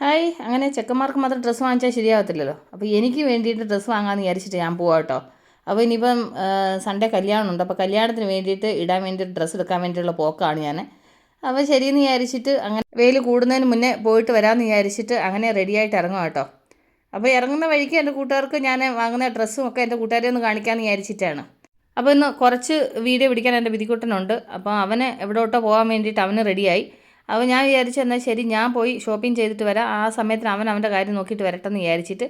Hi അങ്ങനെ ചെക്കന്മാർക്ക് മാത്രം dress വാങ്ങിച്ചാൽ ശരിയാവത്തില്ലല്ലോ. അപ്പോൾ എനിക്ക് വേണ്ടിയിട്ട് ഡ്രസ്സ് വാങ്ങാമെന്ന് വിചാരിച്ചിട്ട് ഞാൻ പോവാം കേട്ടോ. അപ്പോൾ ഇനിയിപ്പം സൺഡേ കല്യാണമുണ്ട്. അപ്പോൾ കല്യാണത്തിന് വേണ്ടിയിട്ട് ഇടാൻ വേണ്ടി ഡ്രസ്സ് എടുക്കാൻ വേണ്ടിയിട്ടുള്ള പോക്കാണ് ഞാൻ അപ്പോൾ ശരിയെന്ന് വിചാരിച്ചിട്ട് അങ്ങനെ വെയിൽ കൂടുന്നതിന് മുന്നേ പോയിട്ട് വരാമെന്ന് വിചാരിച്ചിട്ട് അങ്ങനെ റെഡിയായിട്ട് ഇറങ്ങാം കേട്ടോ. അപ്പോൾ ഇറങ്ങുന്ന വഴിക്ക് എന്റെ കൂട്ടുകാർക്ക് ഞാൻ വാങ്ങുന്ന ഡ്രസ്സും ഒക്കെ എന്റെ കൂട്ടുകാരെ ഒന്ന് കാണിക്കാമെന്ന് വിചാരിച്ചിട്ടാണ്. അപ്പോൾ ഇന്ന് കുറച്ച് വീഡിയോ പിടിക്കാൻ എന്റെ വിധിക്കുട്ടനുണ്ട്. അപ്പോൾ അവനെ എവിടോട്ടോ പോകാൻ വേണ്ടിയിട്ട് അവന് റെഡിയായി അപ്പോൾ ഞാൻ വിചാരിച്ചു എന്നാൽ ശരി ഞാൻ പോയി ഷോപ്പിംഗ് ചെയ്തിട്ട് വരാം. ആ സമയത്തിന് അവൻ അവന്റെ കാര്യം നോക്കിയിട്ട് വരട്ടെ എന്ന് വിചാരിച്ചിട്ട്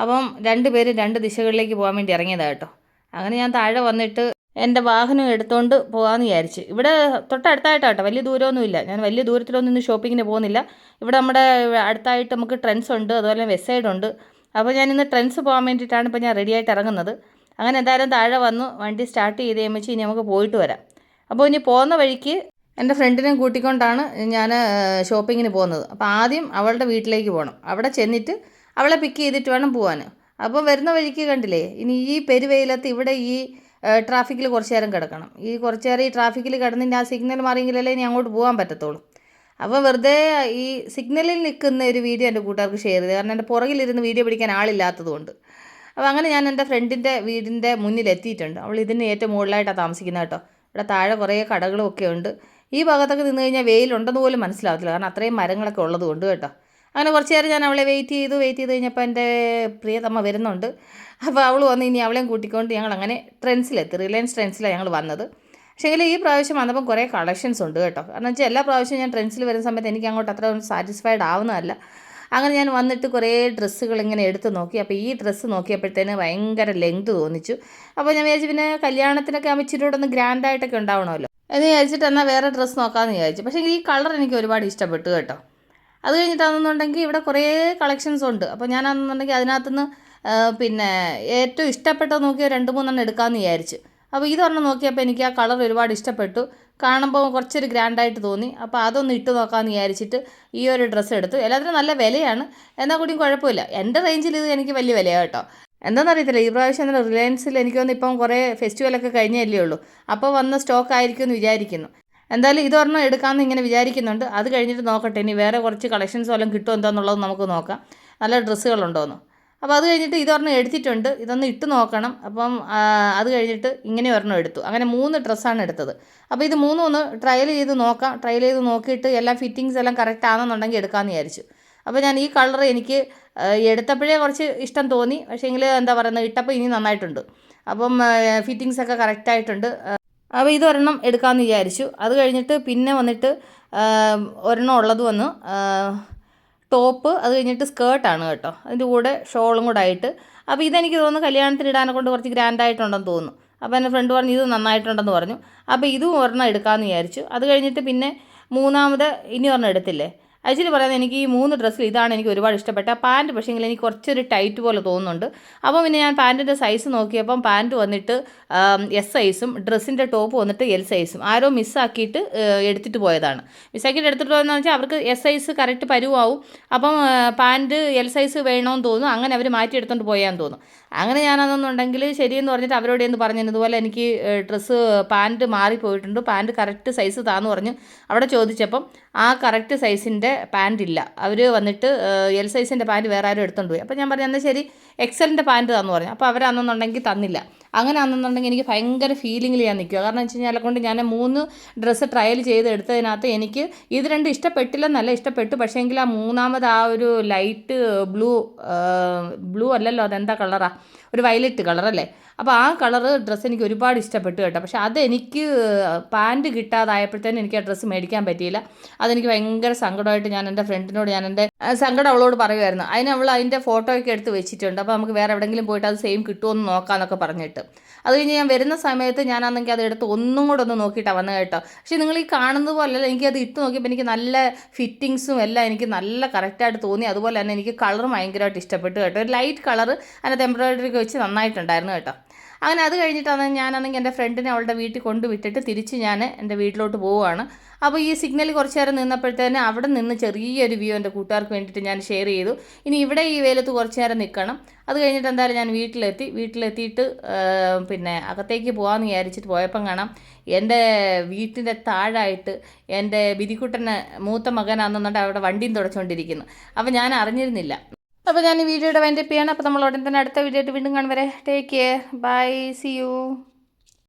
അപ്പം രണ്ട് പേര് രണ്ട് ദിശകളിലേക്ക് പോകാൻ വേണ്ടി ഇറങ്ങിയതാണ് കേട്ടോ. അങ്ങനെ ഞാൻ താഴെ വന്നിട്ട് എന്റെ വാഹനം എടുത്തുകൊണ്ട് പോകാമെന്ന് വിചാരിച്ചു. ഇവിടെ തൊട്ടടുത്തായിട്ടാട്ടോ വലിയ ദൂരമൊന്നുമില്ല. ഞാൻ വലിയ ദൂരത്തിലൊന്നും ഇന്ന് ഷോപ്പിങ്ങിന് പോകുന്നില്ല. ഇവിടെ നമ്മുടെ അടുത്തായിട്ട് നമുക്ക് ട്രെൻസ് ഉണ്ട് അതുപോലെ വെസൈഡ് സൈഡ് ഉണ്ട്. അപ്പോൾ ഞാൻ ഇന്ന് ട്രെൻസ് പോകാൻ വേണ്ടിയിട്ടാണ് ഇപ്പോൾ ഞാൻ റെഡിയായിട്ട് ഇറങ്ങുന്നത്. അങ്ങനെ എന്തായാലും താഴെ വന്നു വണ്ടി സ്റ്റാർട്ട് ചെയ്ത് കഴിയുമ്പോൾ ഇനി നമുക്ക് പോയിട്ട് വരാം. അപ്പോൾ ഇനി പോകുന്ന വഴിക്ക് എന്റെ ഫ്രണ്ടിനെ കൂട്ടിക്കൊണ്ടാണ് ഞാൻ ഷോപ്പിങ്ങിന് പോകുന്നത്. അപ്പോൾ ആദ്യം അവളുടെ വീട്ടിലേക്ക് പോകണം. അവിടെ ചെന്നിട്ട് അവളെ പിക്ക് ചെയ്തിട്ട് വേണം പോകാൻ അപ്പോൾ വരുന്ന വഴിക്ക് കണ്ടില്ലേ ഇനി ഈ പെരുവെയിലത്ത് ഇവിടെ ഈ ട്രാഫിക്കിൽ കുറച്ച് നേരം കിടക്കണം. ഈ കുറച്ച് നേരം ഈ ട്രാഫിക്കിൽ കിടന്നിട്ട് ആ സിഗ്നൽ മാറിയെങ്കിലല്ലേ ഇനി അങ്ങോട്ട് പോകാൻ പറ്റത്തുള്ളൂ. അപ്പോൾ വെറുതെ ഈ സിഗ്നലിൽ നിൽക്കുന്ന ഒരു വീഡിയോ എന്റെ കൂട്ടുകാർക്ക് ഷെയർ ചെയ്ത്. കാരണം എന്റെ പുറകിലിരുന്ന് വീഡിയോ പിടിക്കാൻ ആളില്ലാത്തതുകൊണ്ട്. അപ്പോൾ അങ്ങനെ ഞാൻ എന്റെ ഫ്രണ്ടിന്റെ വീടിന്റെ മുന്നിൽ എത്തിയിട്ടുണ്ട് അവൾ ഇതിന് ഏറ്റവും മുകളിലായിട്ടാണ് താമസിക്കുന്നത് കേട്ടോ. ഇവിടെ താഴെ കുറേ കടകളും ഒക്കെ ഉണ്ട്. ഈ ഭാഗത്തൊക്കെ നിന്ന് കഴിഞ്ഞാൽ വെയിലുണ്ടെന്ന് പോലും മനസ്സിലാവത്തില്ല. കാരണം അത്രയും മരങ്ങളൊക്കെ ഉള്ളത് കൊണ്ട് കേട്ടോ. അങ്ങനെ കുറച്ച് നേരം ഞാൻ അവളെ വെയിറ്റ് ചെയ്തു വെയിറ്റ് ചെയ്ത് കഴിഞ്ഞപ്പോൾ എന്റെ പ്രിയതമ്മ വരുന്നുണ്ട്. അപ്പോൾ അവൾ വന്ന് ഇനി അവളെയും കൂട്ടിക്കൊണ്ട് ഞങ്ങൾ അങ്ങനെ ട്രെൻസിലെത്തി റിലയൻസ് ട്രെൻസിലാണ് ഞങ്ങൾ വന്നത്. പക്ഷേങ്കിൽ ഈ പ്രാവശ്യം വന്നപ്പം കുറേ കളക്ഷൻസ് ഉണ്ട് കേട്ടോ. കാരണം വെച്ചാൽ എല്ലാ പ്രാവശ്യവും ഞാൻ ട്രെൻസിൽ വരുന്ന സമയത്ത് എനിക്ക് അങ്ങോട്ട് അത്ര സാറ്റിസ്ഫൈഡ് ആവുന്നതല്ല. അങ്ങനെ ഞാൻ വന്നിട്ട് കുറേ ഡ്രസ്സുകൾ ഇങ്ങനെ എടുത്ത് നോക്കി. അപ്പോൾ ഈ ഡ്രസ്സ് നോക്കിയപ്പോഴത്തേന് ഭയങ്കര ലെങ്ത് തോന്നിച്ചു. അപ്പോൾ ഞാൻ വിചാരിച്ചു പിന്നെ കല്യാണത്തിനൊക്കെ ആകുമ്പോൾ ഇച്ചിരി കൂടെ ഒന്ന് ഗ്രാൻഡായിട്ടൊക്കെ ഉണ്ടാവണമല്ലോ. എന്ന് വിചാരിച്ചിട്ട് എന്നാൽ വേറെ ഡ്രസ്സ് നോക്കാമെന്ന് വിചാരിച്ചു. പക്ഷേ ഈ കളർ എനിക്ക് ഒരുപാട് ഇഷ്ടപ്പെട്ടു കേട്ടോ. അത് കഴിഞ്ഞിട്ടാണെന്നുണ്ടെങ്കിൽ ഇവിടെ കുറേ കളക്ഷൻസ് ഉണ്ട്. അപ്പോൾ ഞാനാണെന്നുണ്ടെങ്കിൽ അതിനകത്തുനിന്ന് നിന്ന് പിന്നെ ഏറ്റവും ഇഷ്ടപ്പെട്ട നോക്കിയ രണ്ട് മൂന്നെണ്ണം എടുക്കാമെന്ന് വിചാരിച്ചു. അപ്പോൾ ഇതൊരെണ്ണം നോക്കിയപ്പോൾ എനിക്ക് ആ കളർ ഒരുപാട് ഇഷ്ടപ്പെട്ടു. കാണുമ്പോൾ കുറച്ചൊരു ഗ്രാൻഡായിട്ട് തോന്നി. അപ്പോൾ അതൊന്ന് ഇട്ട് നോക്കാമെന്ന് വിചാരിച്ചിട്ട് ഈ ഒരു ഡ്രസ്സ് എടുത്തു. എല്ലാത്തിനും നല്ല വിലയാണ്. എന്നാൽ കൂടിയും കുഴപ്പമില്ല. എന്റെ റേഞ്ചിൽ ഇത് എനിക്ക് വലിയ വിലയാണ് കേട്ടോ. എന്താണെന്നറിയത്തില്ല ഈ പ്രാവശ്യം തന്നെ റിലയൻസിൽ എനിക്ക് തോന്നുന്നു ഇപ്പം കുറേ ഫെസ്റ്റിവലൊക്കെ കഴിഞ്ഞല്ലേ ഉള്ളൂ. അപ്പോൾ വന്ന സ്റ്റോക്ക് ആയിരിക്കും എന്ന് വിചാരിക്കുന്നു. എന്തായാലും ഇതൊരെണ്ണം എടുക്കാമെന്ന് ഇങ്ങനെ വിചാരിക്കുന്നുണ്ട്. അത് കഴിഞ്ഞിട്ട് നോക്കട്ടെ. ഇനി വേറെ കുറച്ച് കളക്ഷൻസ് വല്ലതും കിട്ടുമോ എന്താണെന്നുള്ളത് നമുക്ക് നോക്കാം. നല്ല ഡ്രസ്സുകളുണ്ടോയെന്ന് അപ്പോൾ അത് കഴിഞ്ഞിട്ട് ഇതൊരെണ്ണം എടുത്തിട്ടുണ്ട്. ഇതൊന്ന് ഇട്ട് നോക്കണം. അപ്പം അത് കഴിഞ്ഞിട്ട് ഇങ്ങനെ ഒരെണ്ണം എടുത്തു. അങ്ങനെ മൂന്ന് ഡ്രസ്സാണ് എടുത്തത്. അപ്പോൾ ഇത് മൂന്നും ഒന്ന് ട്രയൽ ചെയ്ത് നോക്കാം. ട്രയൽ ചെയ്ത് നോക്കിയിട്ട് എല്ലാ ഫിറ്റിങ്സ് എല്ലാം കറക്റ്റ് ആണെന്നുണ്ടെങ്കിൽ എടുക്കാമെന്ന് വിചാരിച്ചു. അപ്പോൾ ഞാൻ ഈ കളർ എനിക്ക് എടുത്തപ്പോഴേ കുറച്ച് ഇഷ്ടം തോന്നി. പക്ഷേങ്കിൽ എന്താ പറയുന്നത് ഇട്ടപ്പോൾ ഇനി നന്നായിട്ടുണ്ട്. അപ്പം ഫിറ്റിങ്സ് ഒക്കെ കറക്റ്റായിട്ടുണ്ട് അപ്പോൾ ഇതൊരെണ്ണം എടുക്കാമെന്ന് വിചാരിച്ചു. അത് കഴിഞ്ഞിട്ട് പിന്നെ വന്നിട്ട് ഒരെണ്ണം ഉള്ളത് വന്ന് ടോപ്പ് അത് കഴിഞ്ഞിട്ട് സ്കേർട്ടാണ് കേട്ടോ. അതിന്റെ കൂടെ ഷോളും കൂടെ ആയിട്ട്. അപ്പോൾ ഇതെനിക്ക് തോന്നുന്നു കല്യാണത്തിന് ഇടാനെ കൊണ്ട് കുറച്ച് ഗ്രാൻഡായിട്ടുണ്ടെന്ന് തോന്നുന്നു. അപ്പോൾ എന്റെ ഫ്രണ്ട് പറഞ്ഞു ഇത് നന്നായിട്ടുണ്ടെന്ന് പറഞ്ഞു. അപ്പോൾ ഇതും ഒരെണ്ണം എടുക്കാമെന്ന് വിചാരിച്ചു. അത് കഴിഞ്ഞിട്ട് പിന്നെ മൂന്നാമത് ഇനി ഒരെണ്ണം എടുത്തില്ലേ? ആക്ച്വലി പറയുന്നത് എനിക്ക് ഈ മൂന്ന് ഡ്രസ്സിൽ ഇതാണ് എനിക്ക് ഒരുപാട് ഇഷ്ടപ്പെട്ട പാന്റ് പക്ഷേങ്കിൽ എനിക്ക് കുറച്ചൊരു ടൈറ്റ് പോലെ തോന്നുന്നുണ്ട്. അപ്പോൾ പിന്നെ ഞാൻ പാന്റിന്റെ സൈസ് നോക്കിയപ്പം പാന്റ് വന്നിട്ട് എസ് സൈസും ഡ്രസ്സിന്റെ ടോപ്പ് വന്നിട്ട് എൽ സൈസും ആരോ മിസ്സാക്കിയിട്ട് എടുത്തിട്ട് പോയതാണ്. മിസ്സാക്കിയിട്ട് എടുത്തിട്ട് പോയതെന്ന് വെച്ചാൽ അവർക്ക് എസ് സൈസ് കറക്റ്റ് പരുവാവും. അപ്പം പാന്റ് എൽ സൈസ് വേണമെന്ന് തോന്നുന്നു. അങ്ങനെ അവർ മാറ്റി എടുത്തുകൊണ്ട് പോയാന്ന് തോന്നുന്നു. അങ്ങനെ ഞാനതെന്നുണ്ടെങ്കിൽ ശരിയെന്ന് പറഞ്ഞിട്ട് അവരോട് എന്ന് പറഞ്ഞു ഇതുപോലെ എനിക്ക് ഡ്രസ്സ് പാന്റ് മാറിപ്പോയിട്ടുണ്ട്. പാന്റ് കറക്റ്റ് സൈസ് താന്ന് പറഞ്ഞു അവിടെ ചോദിച്ചപ്പം ആ കറക്റ്റ് സൈസിന്റെ പാന്റ് ഇല്ല. അവർ വന്നിട്ട് എൽ സൈസിന്റെ പാന്റ് വേറെ ആരും എടുത്തുകൊണ്ട് പോയി. അപ്പോൾ ഞാൻ പറഞ്ഞു എന്നാൽ ശരി എക്സലിന്റെ പാന്റ് തന്നു പറഞ്ഞു. അപ്പോൾ അവരാണെന്നുണ്ടെങ്കിൽ തന്നില്ല. അങ്ങനെ ആണെന്നുണ്ടെങ്കിൽ എനിക്ക് ഭയങ്കര ഫീലിങ്ങിൽ ഞാൻ നിൽക്കുക. കാരണം വെച്ച് കഴിഞ്ഞാൽ കൊണ്ട് ഞാൻ മൂന്ന് ഡ്രസ്സ് ട്രയൽ ചെയ്ത് എടുത്തതിനകത്ത് എനിക്ക് ഇത് രണ്ടും ഇഷ്ടപ്പെട്ടില്ലെന്നല്ല ഇഷ്ടപ്പെട്ടു. പക്ഷേ എങ്കിൽ ആ മൂന്നാമത് ആ ഒരു ലൈറ്റ് ബ്ലൂ ബ്ലൂ അല്ലല്ലോ അതെന്താ കളറാ ഒരു വയലറ്റ് കളറല്ലേ അപ്പോൾ ആ കളർ ഡ്രസ്സ് എനിക്ക് ഒരുപാട് ഇഷ്ടപ്പെട്ടു കേട്ടോ. പക്ഷേ അതെനിക്ക് പാന്റ് കിട്ടാതായപ്പോഴത്തേനും എനിക്ക് ആ ഡ്രസ്സ് മേടിക്കാൻ പറ്റിയില്ല. അതെനിക്ക് ഭയങ്കര സങ്കടമായിട്ട് ഞാൻ എന്റെ ഫ്രണ്ടിനോട് ഞാൻ എന്റെ സങ്കടം അവളോട് പറയുമായിരുന്നു. അതിന് അവൾ അതിന്റെ ഫോട്ടോയൊക്കെ എടുത്ത് വെച്ചിട്ടുണ്ട്. അപ്പോൾ നമുക്ക് വേറെ എവിടെയെങ്കിലും പോയിട്ട് അത് സെയിം കിട്ടുമോ എന്ന് നോക്കാമെന്നൊക്കെ പറഞ്ഞിട്ട്. അത് കഴിഞ്ഞ് ഞാൻ വരുന്ന സമയത്ത് ഞാനാണെങ്കിൽ അത് എടുത്ത് ഒന്നും കൂടെ ഒന്ന് നോക്കിയിട്ടാണ് വന്നത് കേട്ടോ. പക്ഷേ നിങ്ങൾ ഈ കാണുന്നത് എനിക്ക് അത് ഇട്ട് നോക്കിയപ്പോൾ എനിക്ക് നല്ല ഫിറ്റിങ്സും എല്ലാം എനിക്ക് നല്ല കറക്റ്റായിട്ട് തോന്നി. അതുപോലെ തന്നെ എനിക്ക് കളർ ഭയങ്കരമായിട്ട് ഇഷ്ടപ്പെട്ടു കേട്ടോ. ഒരു ലൈറ്റ് കളർ അതിനകത്ത് എംബ്രോയിഡറി ഒക്കെ വെച്ച് നന്നായിട്ടുണ്ടായിരുന്നു കേട്ടോ. അങ്ങനെ അത് കഴിഞ്ഞിട്ടാണ് ഞാനാണെങ്കിൽ എന്റെ ഫ്രണ്ടിനെ അവളുടെ വീട്ടിൽ കൊണ്ടുവിട്ടിട്ട് തിരിച്ച് ഞാൻ എന്റെ വീട്ടിലോട്ട് പോവുകയാണ്. അപ്പോൾ ഈ സിഗ്നൽ കുറച്ച് നേരം നിന്നപ്പോഴത്തേന് അവിടെ നിന്ന് ചെറിയൊരു വ്യൂ എന്റെ കൂട്ടുകാർക്ക് വേണ്ടിയിട്ട് ഞാൻ ഷെയർ ചെയ്തു. ഇനി ഇവിടെ ഈ വേലത്ത് കുറച്ച് നേരം നിൽക്കണം. അത് കഴിഞ്ഞിട്ട് എന്തായാലും ഞാൻ വീട്ടിലെത്തി. വീട്ടിലെത്തിയിട്ട് പിന്നെ അകത്തേക്ക് പോകാമെന്ന് വിചാരിച്ചിട്ട് പോയപ്പം കാണാം എന്റെ വീട്ടിന്റെ താഴായിട്ട് എന്റെ ബിരിക്കുട്ടനെ മൂത്ത മകനാണെന്നുണ്ട് അവിടെ വണ്ടിയും തുടച്ചുകൊണ്ടിരിക്കുന്നു അപ്പോൾ ഞാൻ അറിഞ്ഞിരുന്നില്ല. അപ്പോൾ ഞാൻ ഈ വീഡിയോയുടെ വൈൻഡപ്പ് ചെയ്യണം. അപ്പോൾ നമ്മൾ ഉടൻ തന്നെ അടുത്ത വീഡിയോ ആയിട്ട് വീണ്ടും കാണും വരെ. Take care bye see you